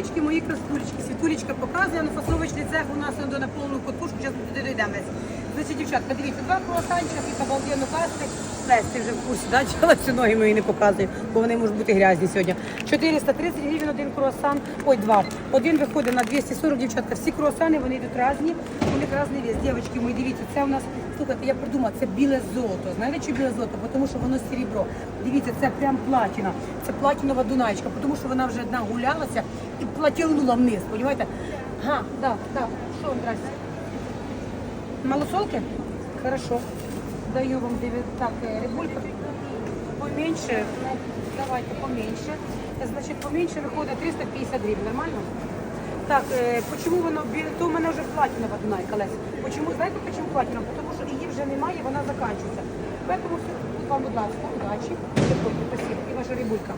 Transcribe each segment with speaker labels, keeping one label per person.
Speaker 1: Світулечки, мої красулечки. Світулечка показує, на фасовочний цех у нас до на повну катушку, зараз ми туди дійдемо. Значить, дівчатка, дивіться, два круасанчика, обалденно касти. Лесь, ти вже в курсі, да? Всю ноги мої не показую, бо вони можуть бути грязні сьогодні. 430 гривень один круасан, ой, два. Один виходить на 240, дівчатка. Всі круасани, вони йдуть різні, у них різний вес. Дівчатки мої, дивіться, це у нас, слухайте, я придумала, це біле золото. Знаєте, що біле золото? Тому що воно серебро. Дивіться, це прям платіна. Це платінова дунаєчка, тому що вона вже одна гулялася і платілнула вниз, розумієте? Ага, да, да. Що, здрасте? Малосолки? Хорошо. Даю вам 9. Так, рибулька. Поменьше. Ну, давайте поменьше. Значить, поменьше виходить 350 гривень. Нормально? Так, е, почему воно біле? То у мене вже платінова Дунайка, Лесь. Почему, знаєте, почему платінова? Тому що її вже немає, вона закінчується. Поэтому все, вам, будь ласка, удачі. Спасибо. І ваша рибулька.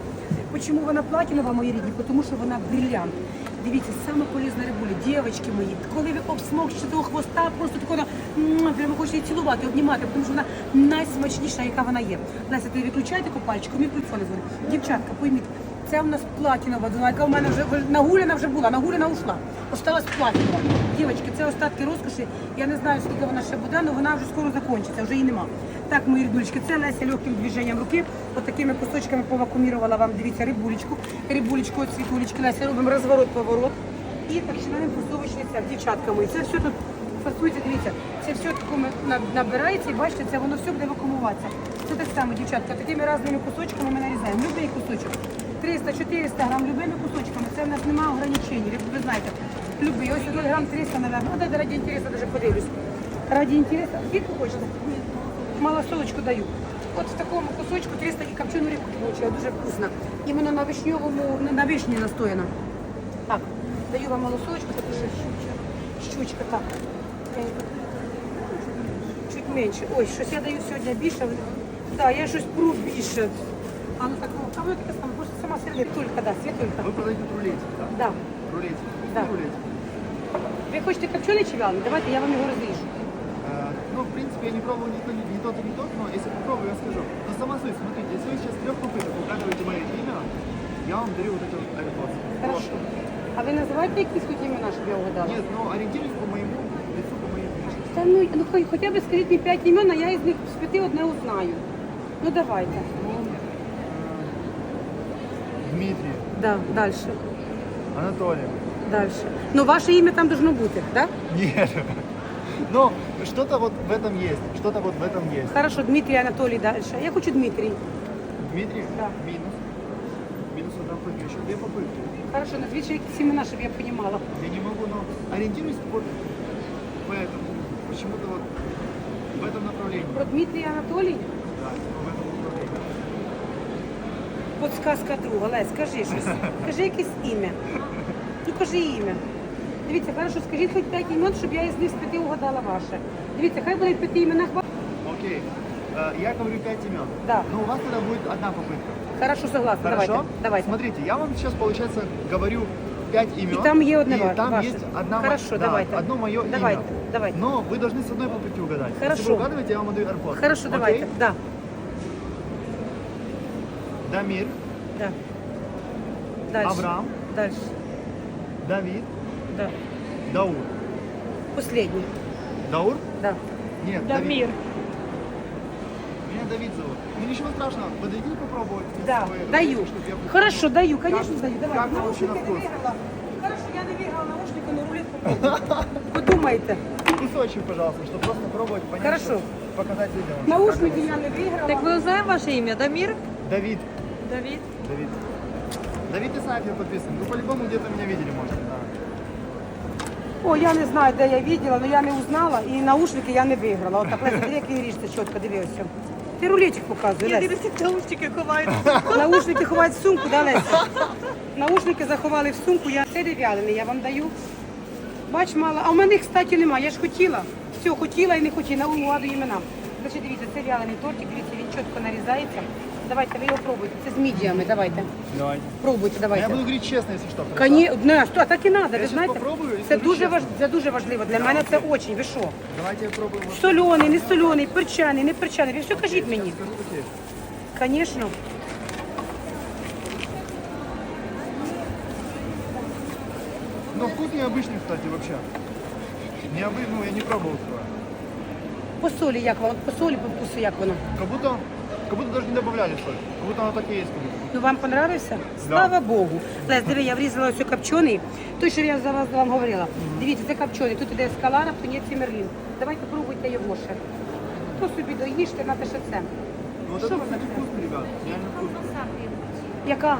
Speaker 1: Почему вона платінова, мої рідні? Тому що вона бриллиант. Дивіться, саме полізна рибуля, дівчатки мої, коли ви обсмокчите того хвоста, просто тако на прямо хочете цілувати, обнімати, тому що вона найсмачніша, яка вона є. Леся, ти виключайте копальчику, мій телефон дзвонить. Дівчатка, пойміть, це в нас платінова дунайка. У мене вже нагуляна вже була, нагуляна ушла. Осталась платінова. Дівчатки, це остатки розкоші. Я не знаю, скільки вона ще буде, але вона вже скоро закінчиться, вже її нема. Так, мої рідулечки, це Леся легким движенням руки. От такими кусочками повакумірувала вам, дивіться, рибулечку. Рибулечку, от світулечки, Леся, робимо розворот, поворот. І починаємо фасовочний цех, дівчатка мої. Це все тут фасується, дивіться, це все такому набирається і бачите, це воно все буде вакуумуватися. Це так само, дівчатка, такими різними кусочками ми нарізаємо. Любий кусочок. 300-400 грам любими кусочками. Це в нас немає ограничень, ви знаєте. Любий, ось 1 грам 300, наверное. Ну, дайте раді інтересу даже подивлюсь. Раді інтересу. Скільки хочете? Малосолочку даю. От в такому кусочку 300 і копчену рибку получила, дуже вкусно. Іменно на вишньовому, на- на вишні настояно. Так, даю вам малосолочку, таку що щучка. Щучка, так. Е, Чуть менше. Ой, щось я даю сьогодні більше. Так, я щось пру більше. А ну так, ну, а воно таке саме, просто сама середина. Тулька, да, світулька.
Speaker 2: Вы продаете рулетик, да?
Speaker 1: Да.
Speaker 2: Рулетик.
Speaker 1: Да.
Speaker 2: Рулетик.
Speaker 1: Ви хочете копчений чи вялений? Давайте я вам його розріжу.
Speaker 2: Э, Ну, в принципе, я не пробовал ни, то- ни тот, ни тот, но если попробую, я скажу. Но сама суть, смотрите, если вы сейчас трех попыток угадываете мое имя, я вам дарю вот это вот AirPods.
Speaker 1: Хорошо. А ви називаєте якісь хоч імена, щоб я угадала?
Speaker 2: Нет, но ориентируйтесь по моему лицу, по моей внешности.
Speaker 1: Та ну, ну хай- хоча б скажіть мені п'ять імен, а я із них з п'яти одне узнаю. Ну давайте.
Speaker 2: Ну, э, Дмитрий,
Speaker 1: Да, далі.
Speaker 2: Анатолий.
Speaker 1: Далі. Ну ваше ім'я там должно бути, так?
Speaker 2: Нет. Но что-то вот в этом есть, что-то вот в этом есть.
Speaker 1: Хорошо, Дмитрій Анатолій далі. Я хочу Дмитрій.
Speaker 2: Дмитрий,
Speaker 1: Да.
Speaker 2: минус. Минус одна попытка, еще две попытки.
Speaker 1: Хорошо, назвіть ще якісь імена, щоб я розуміла.
Speaker 2: Я не могу, но ориентируюсь вот в этом. Почему-то вот в этом направлении.
Speaker 1: Про Дмитрія Анатолій?
Speaker 2: Да, в этом направлении.
Speaker 1: Подсказка друга. Лесь, скажи щось. Скажи якесь ім'я. Ну кажи ім'я. Дивіться, хорошо, скажіть хоч п'ять імен, щоб я із них з п'яти угадала ваше. Дивіться, хай буде в п'яти іменах. ва-
Speaker 2: Окей. Э, Я говорю пять имен.
Speaker 1: Да.
Speaker 2: Но у вас тогда будет одна попытка.
Speaker 1: Хорошо, согласна.
Speaker 2: Хорошо?
Speaker 1: Давайте. Давайте.
Speaker 2: Смотрите, я вам сейчас, получается, говорю пять имен.
Speaker 1: И там є одне
Speaker 2: и
Speaker 1: ва-
Speaker 2: там
Speaker 1: ваше.
Speaker 2: есть одна ва-
Speaker 1: Хорошо,
Speaker 2: да,
Speaker 1: давайте.
Speaker 2: одно мое
Speaker 1: Давайте,
Speaker 2: имя.
Speaker 1: давайте.
Speaker 2: Но вы должны с одной попытки угадать.
Speaker 1: Хорошо.
Speaker 2: Если вы угадываете, я вам отдаю AirPods.
Speaker 1: Хорошо,
Speaker 2: Окей?
Speaker 1: давайте. Да.
Speaker 2: Дамир,
Speaker 1: Да. Дальше.
Speaker 2: Авраам,
Speaker 1: Дальше.
Speaker 2: Давид,
Speaker 1: Да.
Speaker 2: Даур.
Speaker 1: Последний.
Speaker 2: Даур?
Speaker 1: Да.
Speaker 2: Нет,
Speaker 1: Дамир.
Speaker 2: Давид. Меня Давид зовут. Ну ничего страшного, подойдите попробовать.
Speaker 1: Да,
Speaker 2: свой
Speaker 1: даю.
Speaker 2: рулетик, чтоб я попробовал.
Speaker 1: Хорошо, даю, конечно,
Speaker 2: Как-
Speaker 1: даю. Давай.
Speaker 2: Как вам вообще
Speaker 1: Наушники
Speaker 2: на
Speaker 1: не
Speaker 2: вкус?
Speaker 1: виграла. Хорошо, я не виграла наушники, но рулетку. Подумайте.
Speaker 2: Кусочек, пожалуйста, чтобы просто пробовать, понять,
Speaker 1: Хорошо.
Speaker 2: что- показать людям. вообще,
Speaker 1: Наушники
Speaker 2: как
Speaker 1: я не виграла.
Speaker 3: Так ви знаємо ваше ім'я? Дамір?
Speaker 2: это. Давид.
Speaker 3: Давід.
Speaker 2: Давид. Давид Исаев подписан. Вы по-любому где-то меня видели, может. Да.
Speaker 1: О, я не знаю, де я видела, але я не узнала і наушники я не виграла. От так, Леся, диви, як він ріжеться чітко, дивися. Ти рулетик показує,
Speaker 3: Я
Speaker 1: Леся.
Speaker 3: дивлюся, наушники ховають.
Speaker 1: Наушники ховають в сумку, да, Леся? Наушники заховали в сумку, я це дев'ялений, я вам даю. Бач, мало. А в мене, кстати, немає. Я ж хотіла. Все, хотіла і не хотіла. Угаду імена. Значить, дивіться, це вялений тортик, дивіться, він чітко нарізається. Давайте, ви його пробуйте. Це з мідіями, давайте.
Speaker 2: Давай.
Speaker 1: Пробуйте,
Speaker 2: Я
Speaker 1: давайте.
Speaker 2: буду говорить честно, если что. хорошо?
Speaker 1: Коні... Не, що, так і треба, ви
Speaker 2: щас
Speaker 1: знаєте.
Speaker 2: попробую і
Speaker 1: Це
Speaker 2: скажу
Speaker 1: дуже,
Speaker 2: чесно.
Speaker 1: важ... це дуже важливо. Для мене це очень. Ви що?
Speaker 2: Давайте я пробую. Вот.
Speaker 1: Соляний, не соляний, перчений, не перчений. Ви все кажіть мені.
Speaker 2: Скажу такие.
Speaker 1: Звісно.
Speaker 2: Но вкус необычный, кстати, вообще. Необычный, ну, я не пробовал такое.
Speaker 1: По солі як воно? По солі, по вкусу як воно?
Speaker 2: Как будто, как будто даже не добавляли соль. Как будто оно так и есть.
Speaker 1: Ну вам понравився? Слава Богу. Лес, диви, я врізала ось копчений. Той, що я за вас вам говорила. Дивіться, це копчений. Тут іде скалара, тунець і мерлін. Давайте пробуйте його ще. То собі доїжте, напише що це.
Speaker 2: Ну, вот
Speaker 1: Что
Speaker 2: это,
Speaker 1: вы
Speaker 2: кстати,
Speaker 1: хотите?
Speaker 2: вкусно, ребят. Реально вкусно.
Speaker 1: Яка?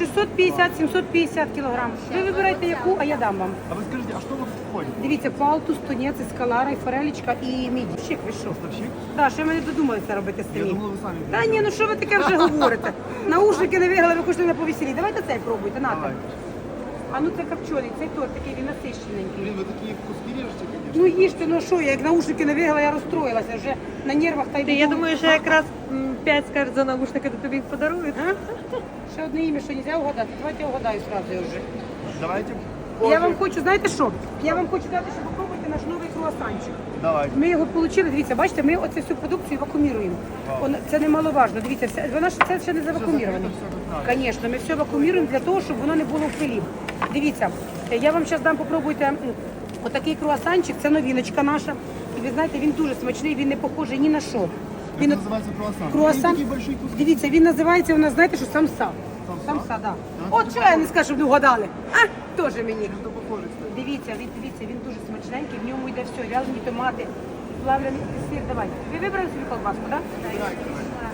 Speaker 1: 650-750 кілограм. Ви вибирайте яку, а я дам вам.
Speaker 2: А вы скажите, а что у вас входит?
Speaker 1: Дивіться, палтус, тунець, і скалара, і форелічка, і міді. Щик, ви що?
Speaker 2: Поставщик?
Speaker 1: Так, що ви не додумалися робити
Speaker 2: Я
Speaker 1: самі?
Speaker 2: думала, вы сами.
Speaker 1: Та ні, ну що ви таке вже говорите? Наушники не виграли, ви хочете на повеселі. Давайте цей пробуйте, нате.
Speaker 2: Давай.
Speaker 1: А ну це копчений, цей торт такий він насищененький.
Speaker 2: Блин, вы такие куски режете, конечно.
Speaker 1: Ну їжте, ну що, я як наушники не виграла, я розстроїлася вже на нервах та й
Speaker 3: Ти, я
Speaker 1: буду-
Speaker 3: думаю, що якраз 5 скажуть за наушники, то тобі їх подарують.
Speaker 1: А? Ще одне ім'я, що нельзя угадати. Давайте я угадаю сразу я вже.
Speaker 2: Давайте.
Speaker 1: Я вам хочу, знаєте що? Я вам хочу дати, щоб попробуйте наш новий круасанчик.
Speaker 2: Давайте.
Speaker 1: Ми його отримали, дивіться, бачите, ми оцю всю продукцію вакууміруємо. Он- Це немаловажно. Дивіться, все, вона ж це ще не завакууміровано. Звісно, ми все вакууміруємо для того, щоб воно не було в пилі. Дивіться, е, я вам зараз дам попробуйте м, отакий круасанчик, це новіночка наша. І ви знаєте, він дуже смачний, він не похожий ні на що. Він от-
Speaker 2: круассан?
Speaker 1: Круасан.
Speaker 2: Они такие большие куски.
Speaker 1: Дивіться, він називається у нас, знаєте, що самса.
Speaker 2: Самса?
Speaker 1: Да.
Speaker 2: Ну,
Speaker 1: От що я не скажу, щоб не вгадали. А, теж мені.
Speaker 2: Чем-то похоже, кстати.
Speaker 1: Дивіться, він, дивіться, він дуже смачненький, в ньому йде все, вялені томати, плавлений сир. Давай. Ви вибрали собі колбаску, так?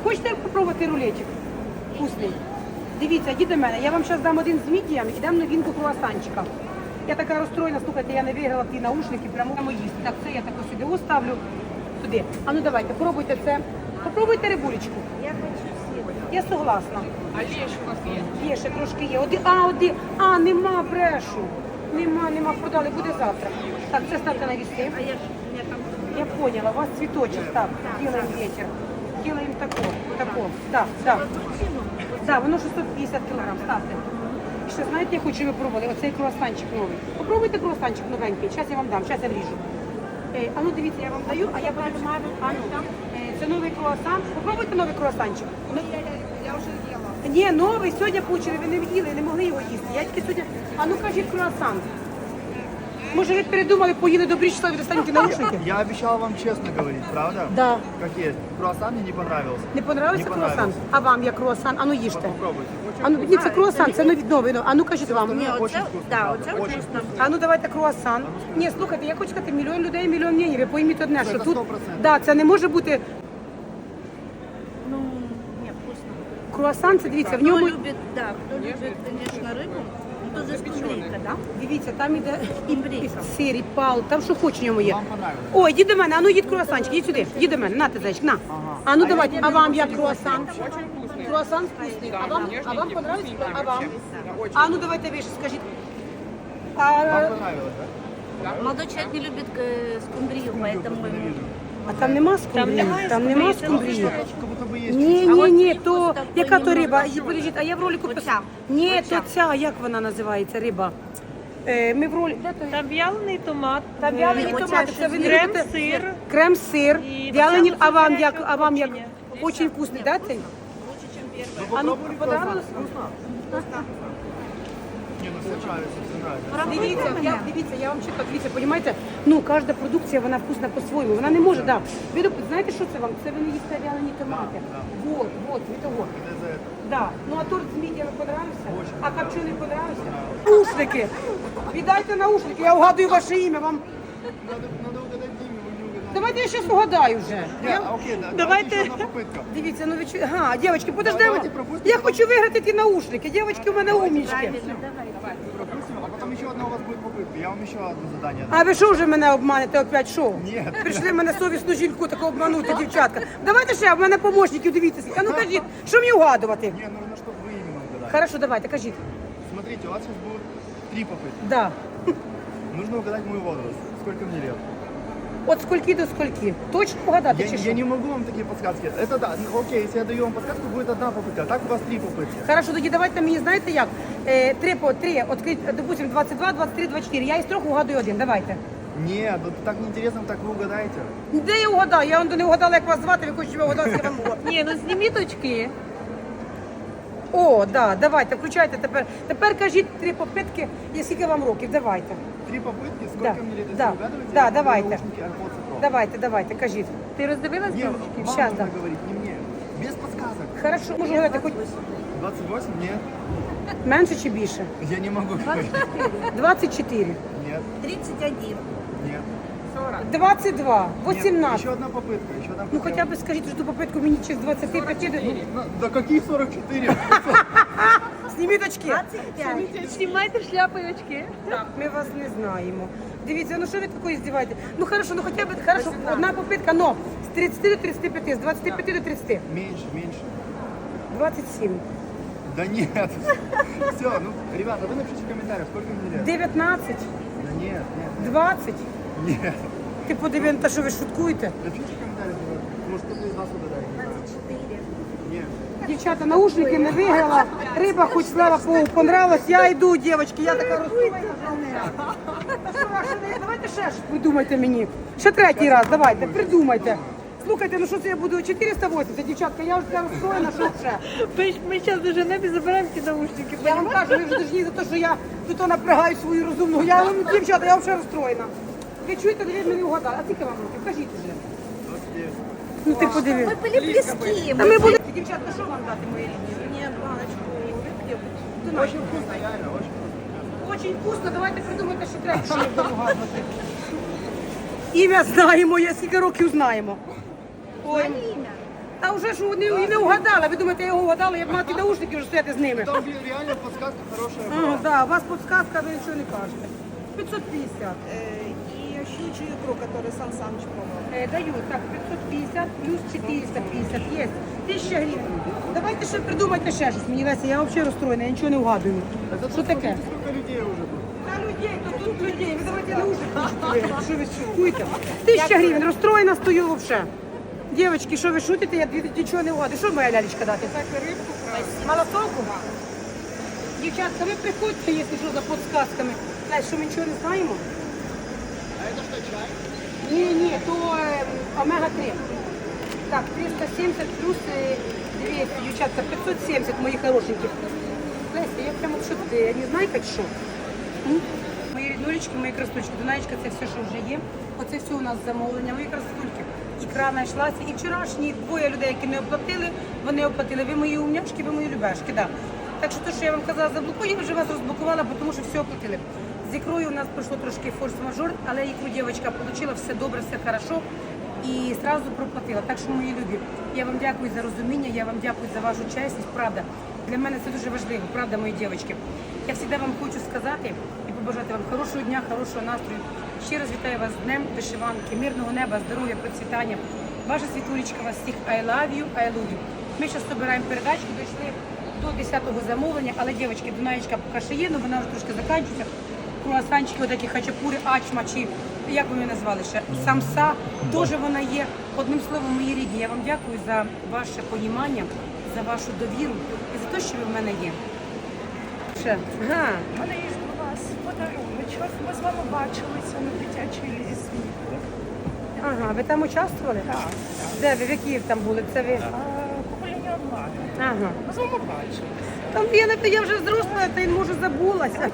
Speaker 1: Хочете попробувати рулетик? Вкусний. Дивіться, йдіть до мене. Я вам зараз дам один з мідіями і дам новинку круасанчика. Я така розстроєна, слухайте, я не виграла ті наушники, прямо їсти. Так, це я так ось сюди оставлю туди. А ну давайте, пробуйте це. Попробуйте рибулечку.
Speaker 4: Я хочу сыр.
Speaker 1: Я согласна. А є ще у вас є? Є, ще трошки є. Оди, а, один. А, нема брешу. Нема, нема, продали, буде завтра. Так, це ставте на віси.
Speaker 4: А я ж, у там
Speaker 1: Я поняла, у вас цветочек. Так, делаем ветер. Делаем тако, тако. Так, так. Да, воно 650 кілограм, ставте. Ще знаєте, я хочу, ви пробували оцей круасанчик новий. Попробуйте круасанчик новенький, зараз я вам дам, зараз я вріжу. Е, а ну дивіться, я вам даю, а я маю. А ну, е, це новий круасан. Попробуйте новий круасанчик. Ну,
Speaker 4: я
Speaker 1: ні, новий сьогодні получили, ви не їли, не могли його їсти. Я тільки сьогодні. А ну кажіть круасан. Може ви передумали, поїли до Брічсла і достанете наушники?
Speaker 2: Я обещал вам честно говорить, правда?
Speaker 1: Да.
Speaker 2: Как есть. Круассан мне не понравился.
Speaker 1: Не понравився
Speaker 2: Не
Speaker 1: круасан? А вам як круасан? А ну їжте.
Speaker 2: попробуйте.
Speaker 1: А ну ні, це круасан, це новий, новий. А ну кажіть вам.
Speaker 4: Ні,
Speaker 2: очень
Speaker 4: оце-
Speaker 2: вкусно.
Speaker 4: да,
Speaker 2: правда,
Speaker 4: оце
Speaker 2: очень
Speaker 4: вкусно.
Speaker 1: А ну давайте круасан. Ні, слухайте, я хочу сказати, мільйон людей, мільйон мнень. Ви пойміть одне, що тут
Speaker 2: 100%.
Speaker 1: да, це не може бути
Speaker 4: Ну, не, вкусно.
Speaker 1: круасан. Це дивіться, в
Speaker 4: Кто
Speaker 1: ньому
Speaker 4: любит, да, кто любит, конечно, рыбу, ну, то за скумбрейка, да?
Speaker 1: дивіться, там іде і, і
Speaker 4: Імбрійка.
Speaker 1: сир, і пал, там що хоче в ньому є.
Speaker 2: Вам понравилось?
Speaker 1: Ой, йди до мене, а ну їдь круасанчик, їдь сюди, їдь до мене, на ти зайчик, на. А ну давайте, а вам як круасан? Круасан вкусний. А вам, а вам понравится? А вам? А ну давайте ви ще скажіть. А,
Speaker 2: Вам понравилось, да?
Speaker 4: Молодой человек не любит э, скумбрию, поэтому ему...
Speaker 1: а там нема скумбрії?
Speaker 3: немає
Speaker 1: Там нема
Speaker 3: скумбрії,
Speaker 1: скумбрії.
Speaker 2: Как будто бы есть.
Speaker 1: Ні,
Speaker 4: А
Speaker 1: ні,
Speaker 4: от
Speaker 1: ні,
Speaker 4: ті
Speaker 1: то яка то риба? Подождіть, а я в ролику писала. Ні, то ця, як вона називається, риба? Е, ми в ролі, де то?
Speaker 3: Там в'ялений томат,
Speaker 1: Там
Speaker 3: е,
Speaker 1: вялені
Speaker 4: оця
Speaker 1: томати, це ви не
Speaker 3: крем,
Speaker 1: любите?
Speaker 3: сир.
Speaker 1: Крем-сир,
Speaker 3: І
Speaker 1: вялені, а вам як, а вам як? Очень вкусний, да, цей?
Speaker 4: Лучше, чем первый.
Speaker 1: А ну, вам?
Speaker 2: Вкусно? Не, ну все нравится, все нравится.
Speaker 1: Дивіться, я, дивіться, я вам чітко, дивіться, розумієте, ну, кожна продукція, вона вкусна по-своєму, вона не може, да. Ви доп- знаєте, що це вам? Це ви не їсте вялені томати.
Speaker 2: Да,
Speaker 1: Вот, вот, ви того.
Speaker 2: Это за это.
Speaker 1: Да. Ну а торт з мідіями понравився?
Speaker 2: Очень
Speaker 1: А копчений понравився? Наушники! Віддайте наушники, я угадую ваше ім'я. Вам...
Speaker 2: Надо, надо угадать имя, вы не угадали.
Speaker 1: Давайте я зараз угадаю вже.
Speaker 2: Не,
Speaker 1: Я-
Speaker 2: а, окей, да,
Speaker 3: Давайте.
Speaker 2: давайте еще одна попытка.
Speaker 1: Дивіться, ну ви чу... Ага, дівчатки, подождемо.
Speaker 2: Давайте пропустимо.
Speaker 1: Я хочу виграти ті наушники. Дівчатки, у мене умнічки.
Speaker 4: Правильно, давай.
Speaker 2: Пропустим, а потом еще одна у вас будет попытка. Я вам еще одно задание дам.
Speaker 1: А ви що вже мене обманете опять? Що?
Speaker 2: Ні.
Speaker 1: Прийшли мене совісну жінку таку обманути, дівчатка. Давайте ще, в мене помощників, дивіться. скільки. А ну кажіть, що мені угадувати?
Speaker 2: Не, нужно, чтобы вы именно угадали.
Speaker 1: Хорошо, давайте, кажіть.
Speaker 2: Смотрите, у вас сейчас будет три попытки.
Speaker 1: Да.
Speaker 2: Нужно угадать мой возраст. Сколько мне лет?
Speaker 1: От скільки до скільки? Точно угадати
Speaker 2: Я,
Speaker 1: чи
Speaker 2: я
Speaker 1: що?
Speaker 2: не могу вам такие подсказки. Это да, ну, окей, если я даю вам подсказку, будет одна попытка. А так у вас три попытки.
Speaker 1: Хорошо, тоді давайте мені, знаєте як? Е, три по три, открить, допустим, 22, 23, 24. Я із трьох угадую один, давайте.
Speaker 2: Нет, ну так неинтересно, так вы угадаете.
Speaker 1: Де я угадаю? Я вам не угадала, як вас звати, ви хочете, щоб я угадала, як я вам говорю.
Speaker 3: Ні, ну зніміть очки.
Speaker 1: О, да, давайте, включайте тепер. Тепер кажіть три попитки, і скільки вам років, давайте.
Speaker 2: Три попытки, сколько
Speaker 1: Да,
Speaker 2: мне лет, если
Speaker 1: да, да, давайте. Давайте, давайте, кажіть.
Speaker 3: Ти роздивилась
Speaker 2: Не,
Speaker 3: наушники?
Speaker 2: вам
Speaker 1: Щас,
Speaker 2: нужно
Speaker 1: да.
Speaker 2: говорить, не мне. Без подсказок.
Speaker 1: Хорошо, можу говорити хоч
Speaker 2: 28? Нет.
Speaker 1: менше чи більше?
Speaker 2: Я не могу говорить.
Speaker 1: 24,
Speaker 2: Нет,
Speaker 4: 31.
Speaker 2: нет.
Speaker 1: 22,
Speaker 2: Нет,
Speaker 1: 18.
Speaker 2: Еще одна попытка, еще одна
Speaker 1: Ну
Speaker 2: попытка.
Speaker 1: хоча б скажіть, що ту попитку мені чи з 25 до...
Speaker 2: Ну, да какие 44?
Speaker 1: Зніміть очки.
Speaker 4: 25.
Speaker 3: Знімайте шляпи і очки.
Speaker 1: Ми вас не знаємо. Дивіться, ну що ви такої здіваєте? Ну хорошо, ну хоча б хорошо, одна попитка, но з 30 до 35, з 25 до 30.
Speaker 2: Меньше, меньше.
Speaker 1: 27,
Speaker 2: Да нет. Все, ну, ребята, вы напишите в комментариях, сколько мне лет.
Speaker 1: 19,
Speaker 2: Да нет, нет,
Speaker 1: 20.
Speaker 2: нет.
Speaker 1: Ти подивись, та що ви шуткуєте?
Speaker 2: Напишите в комментариях, может вас угадает.
Speaker 4: 24.
Speaker 1: Дівчата, наушники не виграла. Риба хоч слава Богу, понравилась. Я йду, дівчатки, я така не- Давайте ще ж придумайте мені. Ще третій раз, давайте, придумайте. Слухайте, ну що це я буду 480, дівчатка, я вже така розстроєна, що вже.
Speaker 3: Ми, ми зараз дуже небі заберемо ті наушники.
Speaker 1: Я вам кажу, ви вже дожні за те, що я тут напрягаю свою розумну. Я дівчата, я вже розстроєна. Ви чуєте, ви мене угадали. А скільки вам років? Кажіть уже.
Speaker 2: 29.
Speaker 1: Ну ти подиви.
Speaker 4: Мы были близки.
Speaker 1: Та ми будемо... Дівчатка, що вам дати, мої рідні?
Speaker 4: Нет, баночку рыбки.
Speaker 2: Очень вкусно, реально, очень вкусно.
Speaker 1: Очень вкусно, давайте придумайте, що треба ще будемо гадувати. Ім'я знаємо, я скільки років знаємо. Ой,
Speaker 4: Имя.
Speaker 1: та вже ж не, і не угадала. Ви думаєте, я його угадала, як мати наушники вже стояти з ними.
Speaker 2: Там реально подсказка хорошая
Speaker 1: А,
Speaker 2: была.
Speaker 1: да, у вас підсказка, ви нічого не кажете. 550.
Speaker 4: Э, И щучью икру, который Сан Саныч пробовал.
Speaker 1: Е, Даю, так, 550 плюс 450, є. 1000 гривень. Давайте ще придумайте ще щось. Мені Леся, я взагалі розстроєна, я нічого не вгадую.
Speaker 2: Это
Speaker 1: Що
Speaker 2: тут
Speaker 1: таке?
Speaker 2: смотрите, сколько людей уже тут.
Speaker 1: Та людей, то тут людей, ви давайте на уші хочете. Що ви шуткуєте? Тисяча гривень, розстроєна стою взагалі. Дівчатки, що ви шутите, я дві- нічого не вгадую. Що моя лялечка дати? Малосолку? Дівчатка, ви приходьте, якщо що, за подсказками. Знаєш, що ми нічого не знаємо? Ні, ні, то е, омега-3. Так, 370 плюс е, 200, дівчатка, 570, мої хорошенькі. Леся, я прямо що ти, я не знаю, як що. Мої ріднулечки, мої красоточки, Дунаєчка, це все, що вже є. Оце все у нас замовлення, мої красотульки. Ікра знайшлася. І вчорашні двоє людей, які не оплатили, вони оплатили. Ви мої умняшки, ви мої любешки, да. Так що те, що я вам казала, заблокую, я вже вас розблокувала, тому що все оплатили. З ікрою у нас пройшло трошки форс-мажор, але ікру дівчинка отримала, все добре, все хорошо. І одразу проплатила. Так що, мої любі, я вам дякую за розуміння, я вам дякую за вашу чесність, правда. Для мене це дуже важливо, правда, мої дівчатки. Я завжди вам хочу сказати і побажати вам хорошого дня, хорошого настрою. Ще раз вітаю вас з днем вишиванки, мирного неба, здоров'я, процвітання. Ваша світулечка вас всіх I love you, I love you. Ми зараз збираємо передачку, дійшли до 10-го замовлення, але дівчатки, Дунаєчка поки ще є, але вона вже трошки закінчується. Круасанчики, отакі хачапури, ачма, чи як ви її назвали ще, самса, теж вона є. Одним словом, мої рідні, я вам дякую за ваше понімання, за вашу довіру і за те, що ви в мене є. Ще. Ага.
Speaker 5: У мене є до вас подарунок. Ми з вами бачилися на дитячій лізі сміху.
Speaker 1: Ага, ви там участвували?
Speaker 5: Так, так.
Speaker 1: Де ви, в які там були? Це ви?
Speaker 5: Куплення онлайн.
Speaker 1: Ага.
Speaker 5: Ми з вами бачилися.
Speaker 1: Там я я вже взросла, та й може забулася.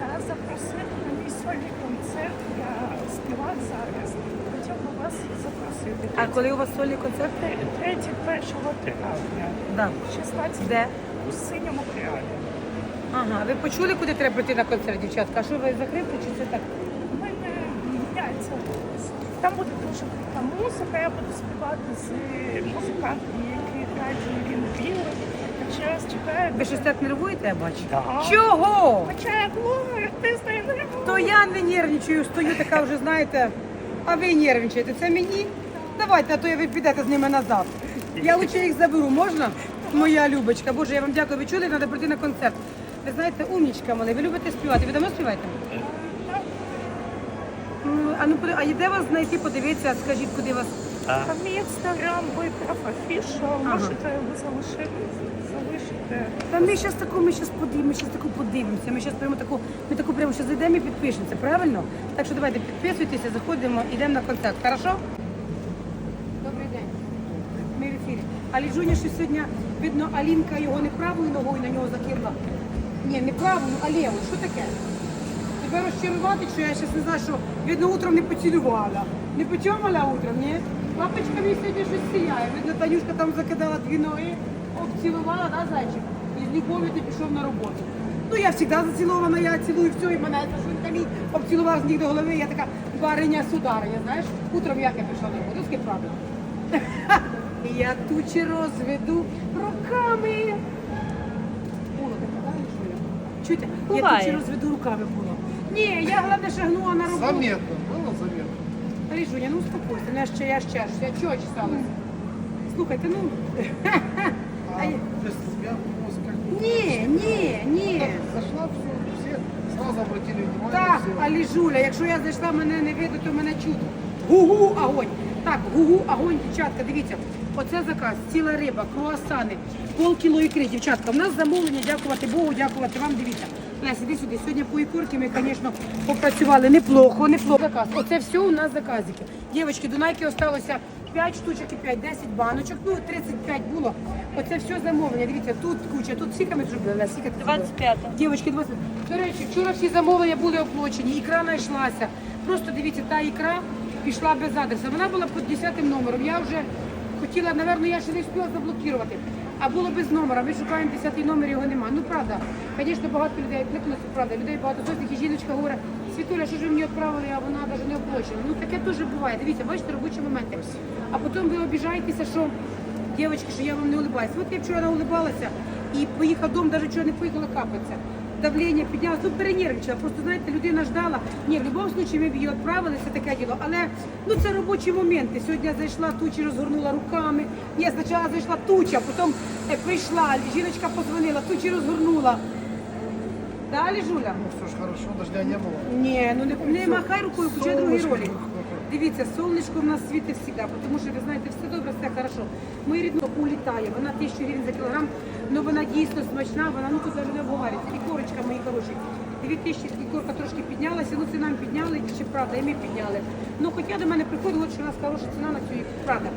Speaker 5: Та запросити на мій сольний концерт. Я співак зараз. Хотів би вас запросити.
Speaker 1: А коли у вас сольний концерт?
Speaker 5: 3 1 травня.
Speaker 1: Да.
Speaker 5: 16
Speaker 1: Де?
Speaker 5: у синьому кряві.
Speaker 1: Ага, ви почули, куди треба прийти на концерт, дівчатка? А що ви закрите чи це так?
Speaker 5: У мене міняється голос. Там буде дуже крута музика, я буду співати з музикантами, які грають він віри. Що чекаю.
Speaker 1: Ви щось так нервуєте, я бачу?
Speaker 5: Так.
Speaker 1: Чого?
Speaker 5: Хоча я глухий артист, я не.
Speaker 1: То я не нервничаю, стою така вже, знаєте, а ви нервничаєте. Це мені? Давайте, а то ви підете з ними назад. Я лучше їх заберу, можна? Моя Любочка, Боже, я вам дякую. Ви чули, треба прийти на концерт. Ви знаєте, умнічка мали, ви любите співати. Ви давно співаєте? Ну, А ну а де вас знайти, подивитися, скажіть, куди вас.
Speaker 5: Там мій інстаграм, виправ афішу, можете ви залишити, залишити.
Speaker 1: Та ми зараз таку, ми зараз подивимося, ми зараз таку подивимося. Ми зараз прямо таку, ми таку прямо зараз зайдемо і підпишемося, правильно? Так що давайте підписуйтеся, заходимо, йдемо на концерт. Хорошо? Добрий день. Ми в ефірі. А Ліжуня, що сьогодні Видно, Алінка його не правою ногою на нього закинула. Ні, не правою, а лівою. Що таке? Тебе розчарувати, що я зараз не знаю, що видно, утром не поцілувала. Не почомала утром, ні? Папочка мені сьогодні щось сіяє. Видно, Танюшка там закидала дві ноги, обцілувала, да, зайчик? І з любов'ю ти пішов на роботу. Ну, я завжди зацілована, я цілую все, і мене це що він обцілував з ніг до голови. Я така бариня судариня, знаєш? Утром як я пішла на роботу, скільки правда. Я тучі розведу руками. Було? Чуєте? Я
Speaker 3: Буває.
Speaker 1: тучі розведу руками було. Ні, я головне шагнула на роботу.
Speaker 2: Заметно.
Speaker 1: Ріжуня, ну успокойся, ну, я ще я ще я чого чесалася? Слухайте, ну.
Speaker 2: А,
Speaker 1: А я-. Ні, ні, ні.
Speaker 2: Зашла все, все сразу обратили внимание.
Speaker 1: Так,
Speaker 2: все.
Speaker 1: але Жуля, якщо я зайшла, мене не видно, то мене чути. Гугу, огонь. Так, гугу, огонь, дівчатка, дивіться. Оце заказ, ціла риба, круасани, пол кіло ікри, дівчатка. У нас замовлення, дякувати Богу, дякувати вам, дивіться. Лесь, іди сюди. Сьогодні по ікорки ми, звісно, попрацювали неплохо, неплохо. Заказ. Оце все у нас заказики. Дівчатки, Дунайки осталося 5 штучок і 5, 10 баночок, ну 35 було. Оце все замовлення. Дивіться, тут куча, тут скільки ми зробили, Лесь, скільки ти зробила?
Speaker 3: 25.
Speaker 1: Дівчатки, 20. До речі, вчора всі замовлення були оплачені, ікра знайшлася. Просто дивіться, та ікра пішла без адресу. Вона була під 10 номером. Я вже хотіла, напевно, я ще не встигла заблокувати. А було без номера. Ми шукаємо 10 номер, його нема. Ну правда, звісно, багато людей кликнулося, правда. Людей багато зовсім. І жіночка говорить, Світуля, що ж ви мені відправили, а вона навіть не оплачена. Ну таке теж буває. Дивіться, бачите, робочі моменти. А потім ви обіжаєтеся, що Дівчатки, що я вам не улибаюся. От я вчора улибалася і поїхав дом, навіть вчора не поїхала капатися. Давлення піднялося, ну перенервничала. Просто знаєте, людина ждала. Ні, в будь-якому випадку ми б її відправили, це таке діло. Але ну це робочі моменти. Сьогодні я зайшла тучі, розгорнула руками. Ні, спочатку зайшла туча, потім е, прийшла, жіночка позвонила, тучі розгорнула. Далі, Жуля?
Speaker 2: Ну все ж хорошо, дождя не было.
Speaker 1: Ні, ну не, не махай рукою, включай другий ролик. Дивіться, сонечко в нас світить завжди, тому що ви знаєте, все добре, все хорошо. Моє рідно улітає, вона 1000 гривень за кілограм, але вона дійсно смачна, вона ну тут навіть не обговорюється. І мої хороші. Дві тисячі корка трошки піднялася, ну це нам підняли, чи правда, і ми підняли. Ну хоча до мене приходило, що у нас хороша ціна на цю ікру, правда.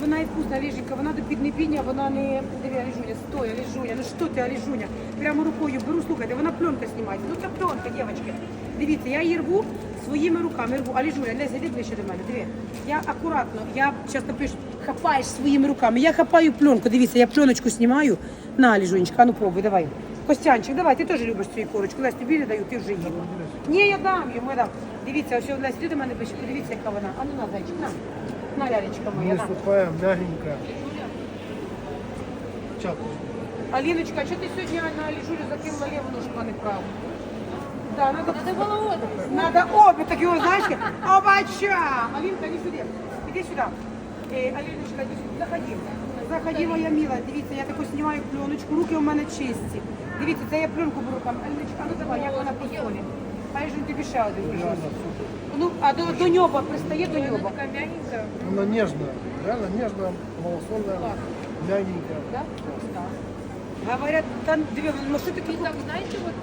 Speaker 1: Вона і вкусна, Ліженька, вона до піднебіння, вона не... Диви, Аліжуня, стой, Аліжуня, ну що ти, Аліжуня? Прямо рукою беру, слухайте, вона пленка знімається. Ну це пленка, дівчатки. Дивіться, я її рву своїми руками, рву. Аліжуня, Леся, іди ближче до мене, диви. Я акуратно, я зараз напишу, хапаєш своїми руками. Я хапаю пленку, дивіться, я пленочку знімаю. На, Аліжунечка, а ну пробуй, давай. Костянчик, давай, ти теж любиш цю ікорочку. Лесь, тобі не даю, ти вже її. Ні, я дам йому, я дам. Дивіться, ось Лесь, ти до мене ближче, подивіться, яка вона. А ну на, зайчик, на. На, лялечка моя,
Speaker 2: Мы
Speaker 1: на.
Speaker 2: ступаем мягенько. Чат.
Speaker 1: Аліночка, а що ти сьогодні на Аліжулю закинула ліву ножку, а не праву? Да, надо, надо было обе. Надо обе, так його, знаєш, обача. Алінка, іди сюди, іди сюди. Е, Аліночка, іди сюди, заходи. Заходи, моя мила, дивіться, я таку знімаю пленочку, руки у мене чисті. Дивіться, це я пленку беру руками. Аліночка, а ну давай, як вона по солі. Хай же тобі ще один прийшов. Ну, а до, до ньоба пристає до нього ньоба.
Speaker 2: Она нежная, реально нежная, малосольная, мягенькая.
Speaker 1: Да? Да. Говорят, там, диви, ну що таке?
Speaker 4: Так, знаете, вот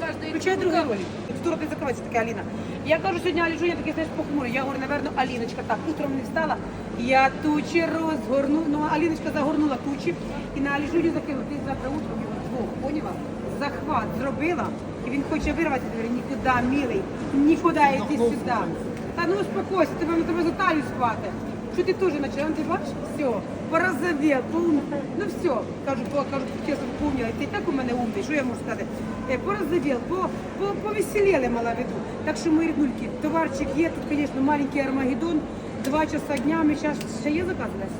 Speaker 4: каждый...
Speaker 1: Включай другий ролик. Второ ти закривається таке Аліна. Я кажу сьогодні Алі Жуня такий знаєш похмурий. Я говорю, наверно, Аліночка так утром не встала. Я тучі розгорну. Ну, Аліночка загорнула тучі і на Алі Жуню закинула. Ти завтра утром двох, поняла? Захват зробила. І він хоче вирвати двері. Нікуди, милий, нікуди йди сюди. Та ну успокойся, тебе на тебе за талію схвати. Що ти теж почала? Ну, Ти бачиш? Все, порозовел, поум... Ну все, кажу, по, кажу, чесно, помнила. Ти так у мене умний, що я можу сказати? Е, Порозовел, по, по, повеселіли, мала виду. Так що, мої ріднульки, товарчик є, тут, звісно, маленький Армагеддон, два часа дня, ми зараз, ще є заказ Лесь?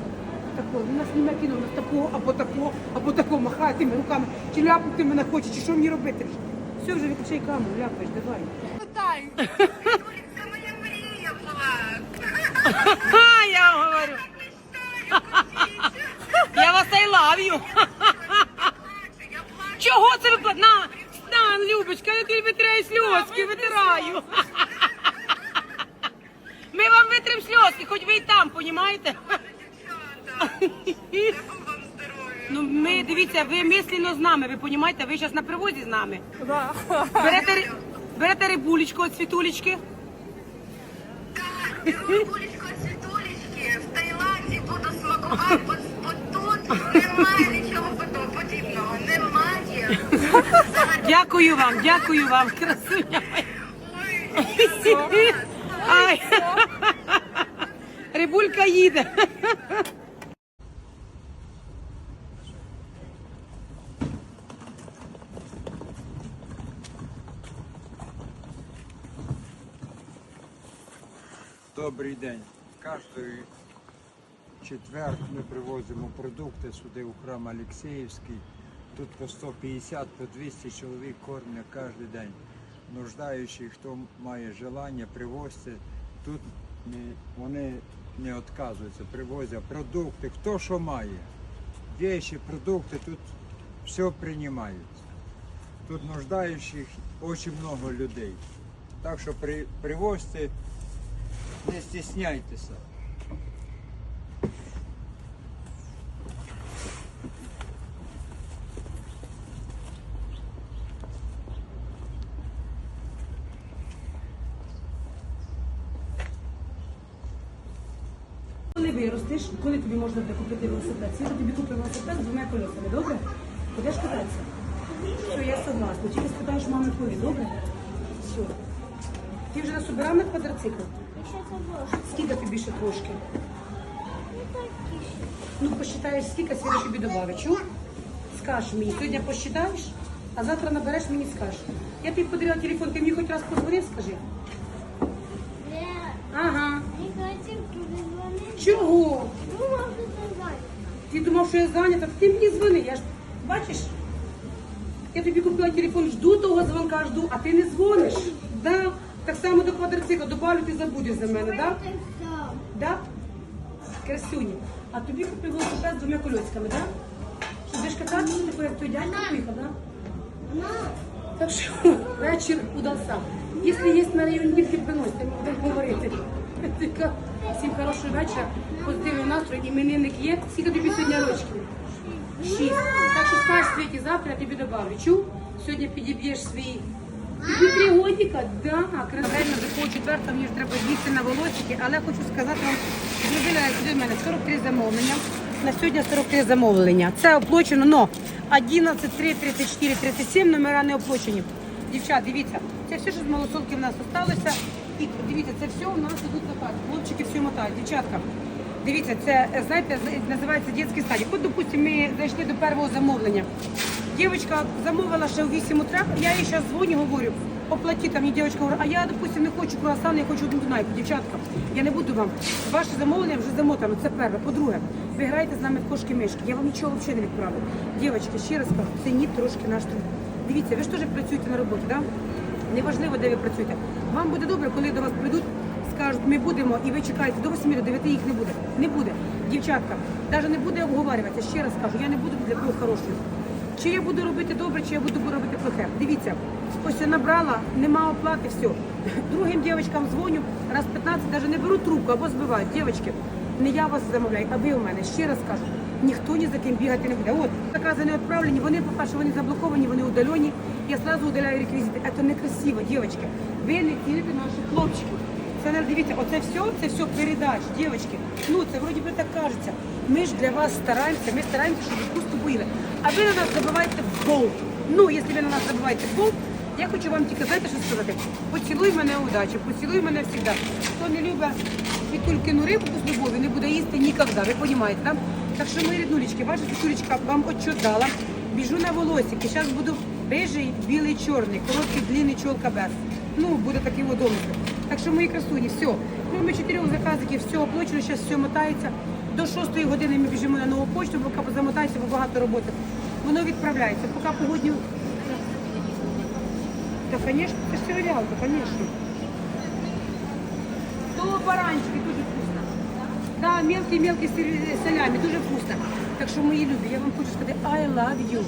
Speaker 1: Такого, у нас немає кіно, у нас такого, або такого, або такого, махає тими руками, чи ляпнути мене хоче, чи що мені робити? Все, вже виключай камеру, ляпаєш, давай.
Speaker 3: Ха, я вам говорю. Я вас I love you. Чого це ви пла- На, стан, Любочка, я тобі витираю сльозки, витираю. Ми вам витримо сльозки, хоч ви і там, понімаєте? Ну, ми, дивіться, ви мислено з нами, ви понімаєте, ви зараз на привозі з нами. Берете, ри- берете рибулечку від світулечки.
Speaker 6: Кулечко, цвітулечки, в Таїланді буду смакувати от, от тут, Немає нічого подібного. Немає.
Speaker 1: Дякую вам, дякую вам, красуня моя. Ай. Рибулька їде.
Speaker 7: Добрий день. Кожний четвер ми привозимо продукти сюди у храм Алексеївський. Тут по 150, по 200 чоловік кормлять кожен день. Нуждаючі, хто має бажання, привозьте. Тут вони не відказуються, привозять продукти, хто що має. Вещи, продукти, тут все приймають. Тут нуждаючих дуже багато людей. Так що при, привозьте, не стісняйтеся.
Speaker 1: Коли виростеш, коли тобі можна буде купити велосипед? Світа тобі купить велосипед з двома колесами, добре? Будеш кататися? Все, я согласна. Тільки спитаєш мами коли, добре? Все. Ти вже насобирав на квадроцикл? Скільки тобі ще трошки? Ну, посчитаєш, скільки Світа тобі додавить. Чув? Скажеш мені. Сьогодні посчитаєш, а завтра набереш мені скажеш. Я тобі подарила телефон, ти мені хоч раз позвонив, скажи. Ага. Чого? Ти думав, що я зайнята? Ти мені дзвони, я ж бачиш? Я тобі купила телефон, жду того дзвонка, жду, а ти не дзвониш. Да? Так само до квадроцикла, добавлю, ти забудеш за мене, да? Да? Красуні. А тобі купив велосипед з двома кольоцьками, да? Що будеш кататися, типу, як той дядько поїхав, да? Так що вечір удався. Якщо є на районі дітки, приносите, ми будемо говорити. Всім хорошого вечора, позитивний настрій, іменинник є. Скільки тобі сьогодні рочків? Шість. Так що скажеш Світі завтра, я тобі добавлю. Чув? Сьогодні підіб'єш свій. Тобі три годика? Да, красиво. Виходить четверта, мені ж треба їсти на волосики, але хочу сказати вам, зробила сюди в мене 43 замовлення. На сьогодні 43 замовлення. Це оплачено, но 11, 3, 34, 37 номера не оплачені. Дівчат, дивіться, це все, що з малосолки в нас залишилося. І дивіться, це все у нас ідуть хату. Хлопчики все мотають. Дівчатка, дивіться, це, знаєте, називається дитячий садик. От, допустимо, ми зайшли до першого замовлення. Дівчинка замовила ще у 8 утра, я їй зараз дзвоню, говорю, оплаті там, мені дівчинка говорить, а я, допустим, не хочу круасан, я хочу одну знайку. Дівчатка, я не буду вам. Ваше замовлення вже замотано, це перше. По-друге, ви граєте з нами в кошки-мишки, я вам нічого взагалі не відправлю. Дівчатки, ще раз кажу, цініть трошки наш труд. Дивіться, ви ж теж працюєте на роботі, так? Да? Неважливо, де ви працюєте. Вам буде добре, коли до вас прийдуть, скажуть, ми будемо, і ви чекаєте до 8 до 9 їх не буде. Не буде. Дівчатка, навіть не буде обговорюватися. Ще раз кажу, я не буду для кого хорошою. Чи я буду робити добре, чи я буду робити плохе. Дивіться, ось я набрала, нема оплати, все. Другим дівчаткам дзвоню, раз 15, навіть не беру трубку або збивають. Дівчатки, не я вас замовляю, а ви у мене. Ще раз кажу, ніхто ні за ким бігати не буде. От, закази не відправлені, вони, по-перше, вони заблоковані, вони удалені. Я одразу удаляю реквізити. Це некрасиво, дівчатки. Ви не цілите наших хлопчиків. Це не дивіться, оце все, це все передач, дівчатки. Ну це вроді би так кажеться. Ми ж для вас стараємося, ми стараємося, щоб ви просто боїли. А ви на нас забиваєте в бол. Ну, якщо ви на нас забиваєте в бол, я хочу вам тільки знаєте, що сказати. Поцілуй мене удачі, поцілуй мене завжди. Хто не любить світулькину рибку з любов'ю, не буде їсти ніколи. Ви розумієте, так? Так що мої ріднулечки, ваша світулечка вам отчет. Біжу на волосики. Зараз буду рижий, білий, чорний, короткий, длинний чолка без. Ну, буде такий водомисел. Так що мої красуні, все. Ну, ми чотирьох заказиків, все оплачено, зараз все мотається. До 6 години ми біжимо на нову почту, поки замотається, бо багато роботи. Воно відправляється. Поки погодні. Та, звісно, це ж серіалка, звісно. То баранчики дуже вкусно. Да, мелкий-мелкий сир- салями, дуже вкусно. Так що, мої любі, я вам хочу сказати, I love you.